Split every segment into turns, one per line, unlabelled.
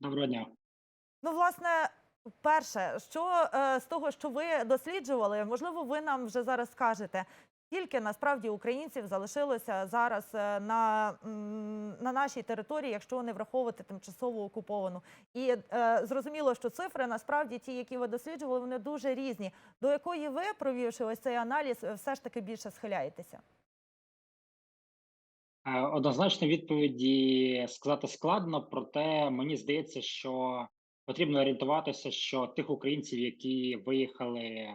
Доброго дня.
Ну, власне, перше, що е, з того, що ви досліджували, можливо, ви нам вже зараз скажете, скільки насправді українців залишилося зараз е, на, на нашій території, якщо не враховувати тимчасово окуповану. І е, зрозуміло, що цифри насправді ті, які ви досліджували, вони дуже різні. До якої ви, провівши ось цей аналіз, е, все ж таки більше схиляєтеся?
Е, Однозначно відповіді сказати складно, проте мені здається, що потрібно орієнтуватися, що тих українців, які виїхали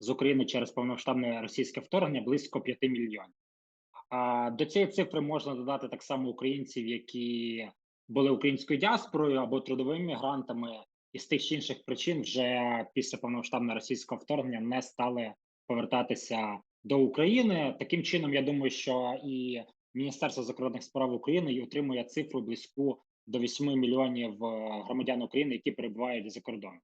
з України через повномасштабне російське вторгнення, близько 5 мільйонів. До цієї цифри можна додати так само українців, які були українською діаспорою або трудовими мігрантами, і з тих чи інших причин вже після повномасштабного російського вторгнення не стали повертатися до України. Таким чином, я думаю, що і Міністерство закордонних справ України і отримує цифру близьку до 8 мільйонів е, громадян України, які перебувають за кордоном.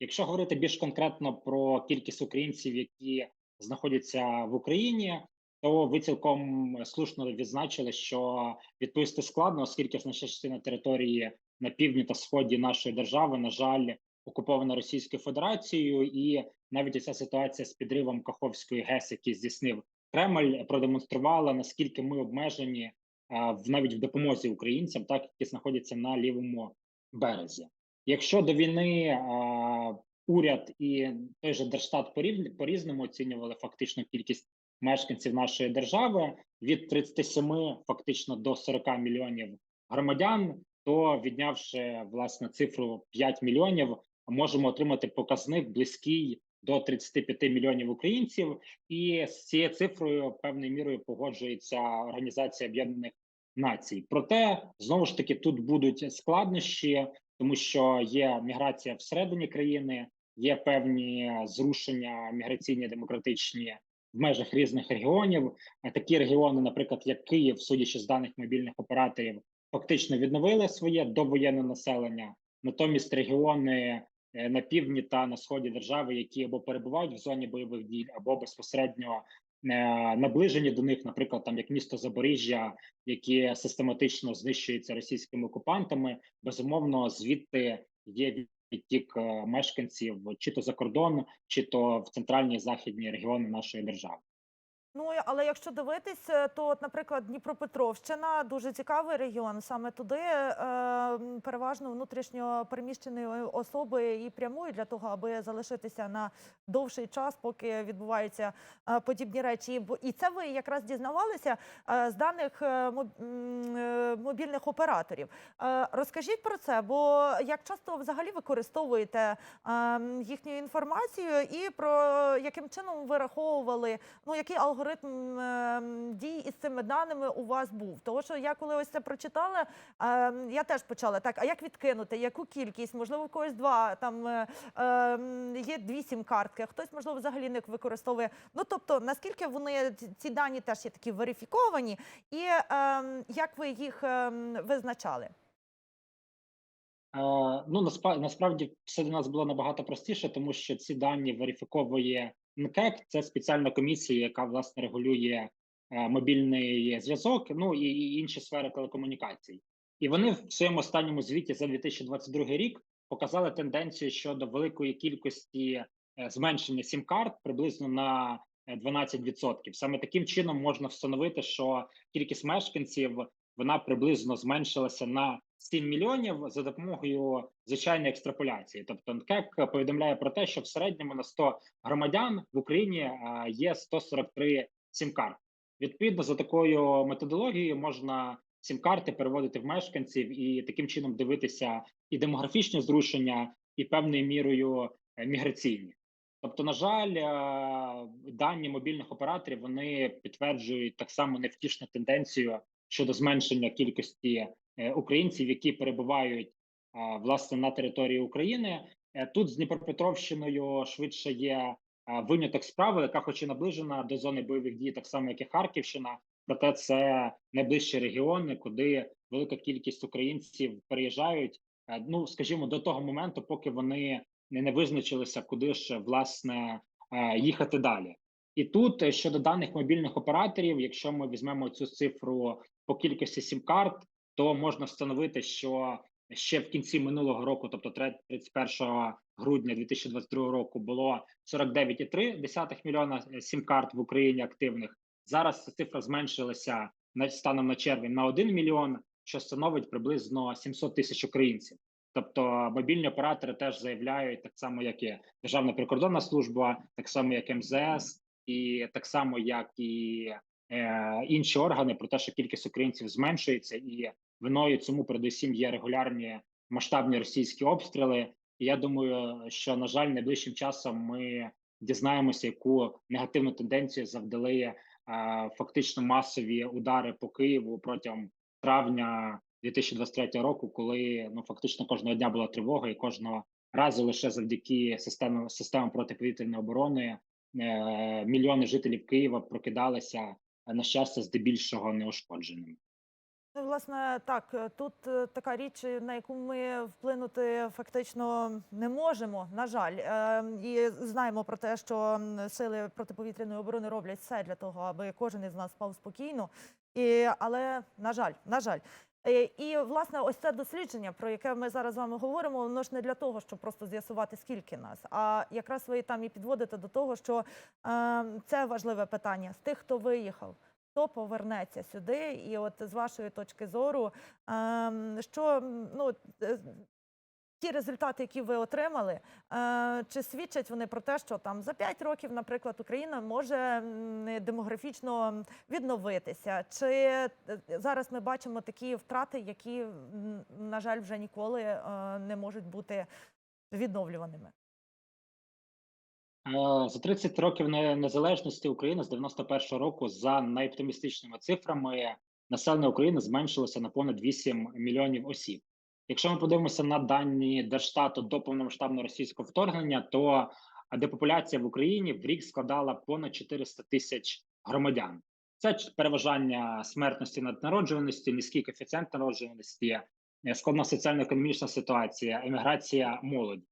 Якщо говорити більш конкретно про кількість українців, які знаходяться в Україні, то ви цілком слушно відзначили, що відповісти складно, оскільки значна частина території на півдні та сході нашої держави, на жаль, окупована Російською Федерацією, і навіть ця ситуація з підривом Каховської ГЕС, який здійснив Кремль, продемонструвала наскільки ми обмежені в навіть в допомозі українцям, так які знаходяться на лівому березі. Якщо до війни а, уряд і той же Держстат порів- по-різному оцінювали фактично кількість мешканців нашої держави від 37 фактично до 40 мільйонів громадян, то віднявши власне цифру 5 мільйонів, можемо отримати показник близький до 35 мільйонів українців, і з цією цифрою певною мірою погоджується Організація Об'єднаних Націй. Проте знову ж таки тут будуть складнощі, тому що є міграція всередині країни, є певні зрушення міграційні демократичні в межах різних регіонів. Такі регіони, наприклад, як Київ, судячи з даних мобільних операторів, фактично відновили своє довоєнне населення. Натомість регіони на півдні та на сході держави, які або перебувають в зоні бойових дій, або безпосередньо е, наближені до них, наприклад, там як місто Запоріжжя, яке систематично знищується російськими окупантами, безумовно, звідти є відтік е, мешканців чи то за кордон, чи то в центральні і західні регіони нашої держави.
Ну, але якщо дивитись, е, то, от, наприклад, Дніпропетровщина дуже цікавий регіон. Саме туди е, переважно внутрішньо переміщені особи і прямують для того, аби залишитися на довший час, поки відбуваються е, подібні речі. І це ви якраз дізнавалися е, з даних е, е, мобільних операторів. Е, Розкажіть про це, бо як часто взагалі використовуєте ем, їхню інформацію і про яким чином ви раховували, ну який алгоритм ем, дій із цими даними у вас був? Тому що я коли ось це прочитала, ем, я теж почала так. А як відкинути? Яку кількість? Можливо, у когось два там е, ем, є дві сім-картки, а хтось можливо взагалі не використовує. Ну тобто, наскільки вони ці- дані теж є такі верифіковані, і як ви їх визначали?
Е, ну насправді все для нас було набагато простіше, тому що ці дані верифіковує НКЕК. Це спеціальна комісія, яка власне регулює е, мобільний зв'язок, ну і, інші сфери телекомунікацій. І вони в своєму останньому звіті за 2022 рік показали тенденцію щодо великої кількості е, зменшення сім-карт приблизно на е, 12%. Саме таким чином можна встановити, що кількість мешканців вона приблизно зменшилася на 7 мільйонів за допомогою звичайної екстраполяції. Тобто НКЕК повідомляє про те, що в середньому на 100 громадян в Україні е, є 143 сім-карт. Відповідно, за такою методологією можна сім-карти переводити в мешканців і таким чином дивитися і демографічні зрушення, і певною мірою е, міграційні. Тобто, на жаль, е, дані мобільних операторів вони підтверджують так само невтішну тенденцію щодо зменшення кількості українців, які перебувають власне на території України. Е, Тут з Дніпропетровщиною швидше є виняток справи, яка, хоч і наближена до зони бойових дій, так само як і Харківщина. Проте це найближчі регіони, куди велика кількість українців переїжджають. е, Ну скажімо, до того моменту, поки вони не, визначилися, куди ж власне е, їхати далі. І тут е, щодо даних мобільних операторів, якщо ми візьмемо цю цифру по кількості сім-карт, то можна встановити, що ще в кінці минулого року, тобто тре- 31 грудня 2022 року, було 49,3 мільйона е, сім-карт в Україні активних. Зараз ця цифра зменшилася на станом на червень на 1 мільйон, що становить приблизно 700 тисяч українців. Тобто мобільні оператори теж заявляють так само, як і Державна прикордонна служба, так само як МЗС, і так само як і інші органи, про те, що кількість українців зменшується, і виною цьому передусім є регулярні масштабні російські обстріли. І я думаю, що на жаль, найближчим часом ми дізнаємося, яку негативну тенденцію завдали е, фактично масові удари по Києву протягом травня 2023 року, коли ну фактично кожного дня була тривога, і кожного разу лише завдяки системам системам протиповітряної оборони е, мільйони жителів Києва прокидалися е, на щастя здебільшого неушкодженими.
Власне, так, е, тут е, така річ, е, на яку ми вплинути фактично не можемо, на жаль. Е, І знаємо про те, що сили протиповітряної оборони роблять все для того, аби кожен із нас спав спокійно. І, але, на жаль, на жаль. Е, І, власне, ось це дослідження, про яке ми зараз з вами говоримо, воно ж не для того, щоб просто з'ясувати, скільки нас, а якраз ви там і підводите до того, що е, це важливе питання з тих, хто виїхав хто повернеться сюди, і от з вашої точки зору, е, що ну. Ті результати, які ви отримали, е, чи свідчать вони про те, що там за 5 років, наприклад, Україна може демографічно відновитися? Чи е, зараз ми бачимо такі втрати, які, на жаль, вже ніколи е, не можуть бути відновлюваними?
За 30 років незалежності України з 91 року, за найоптимістичними цифрами, населення України зменшилося на понад 8 мільйонів осіб. Якщо ми подивимося на дані Держстату до повномасштабного російського вторгнення, то депопуляція в Україні в рік складала понад 400 тисяч громадян. Це переважання смертності наднароджуваності, низький коефіцієнт народжуваності, е, складна соціально-економічна ситуація, еміграція молоді.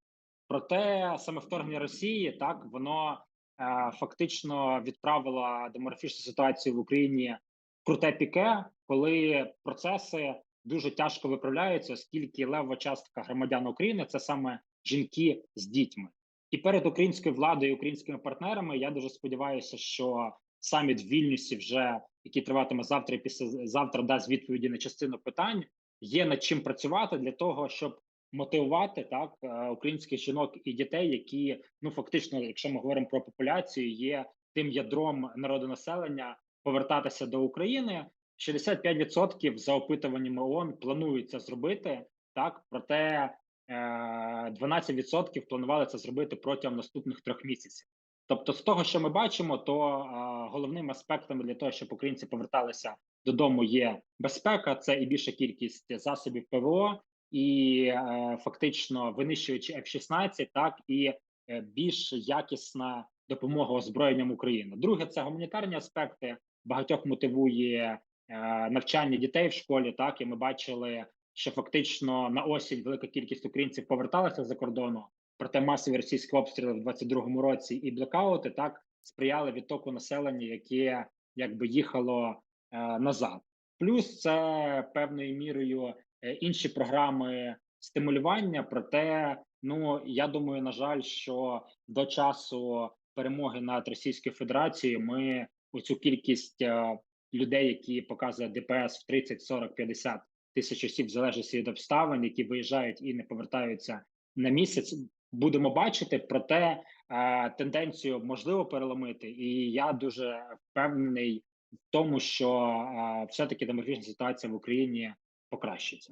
Проте саме вторгнення Росії так воно е, фактично відправило демографічну ситуацію в Україні в круте піке, коли процеси дуже тяжко виправляються, оскільки левова частка громадян України це саме жінки з дітьми. І перед українською владою і українськими партнерами я дуже сподіваюся, що саміт в Вільнюсі, вже який триватиме завтра, і після завтра дасть відповіді на частину питань. Є над чим працювати для того, щоб мотивувати так е, українських жінок і дітей, які ну фактично, якщо ми говоримо про популяцію, є тим ядром народонаселення повертатися до України. 65% за опитуваннями ООН планується зробити так, проте е, 12% планували це зробити протягом наступних трьох місяців. Тобто, з того, що ми бачимо, то е, головним аспектом для того, щоб українці поверталися додому, є безпека, це і більша кількість засобів ПВО, і е, фактично винищувачі F-16, так і е, більш якісна допомога озброєнням України. Друге, це гуманітарні аспекти. Багатьох мотивує е, навчання дітей в школі. Так і ми бачили, що фактично на осінь велика кількість українців поверталася за кордону. Проте масові російські обстріли в 22-му році і блекаути так сприяли відтоку населення, яке якби їхало е, назад. Плюс це певною мірою е, інші програми стимулювання. Проте, ну я думаю, на жаль, що до часу перемоги над Російською Федерацією ми оцю кількість е, людей, які показує ДПС в 30, 40, 50 тисяч осіб, в залежності від обставин, які виїжджають і не повертаються на місяць. Будемо бачити, проте е, тенденцію можливо переломити, і я дуже впевнений в тому, що е, все таки демографічна ситуація в Україні покращиться.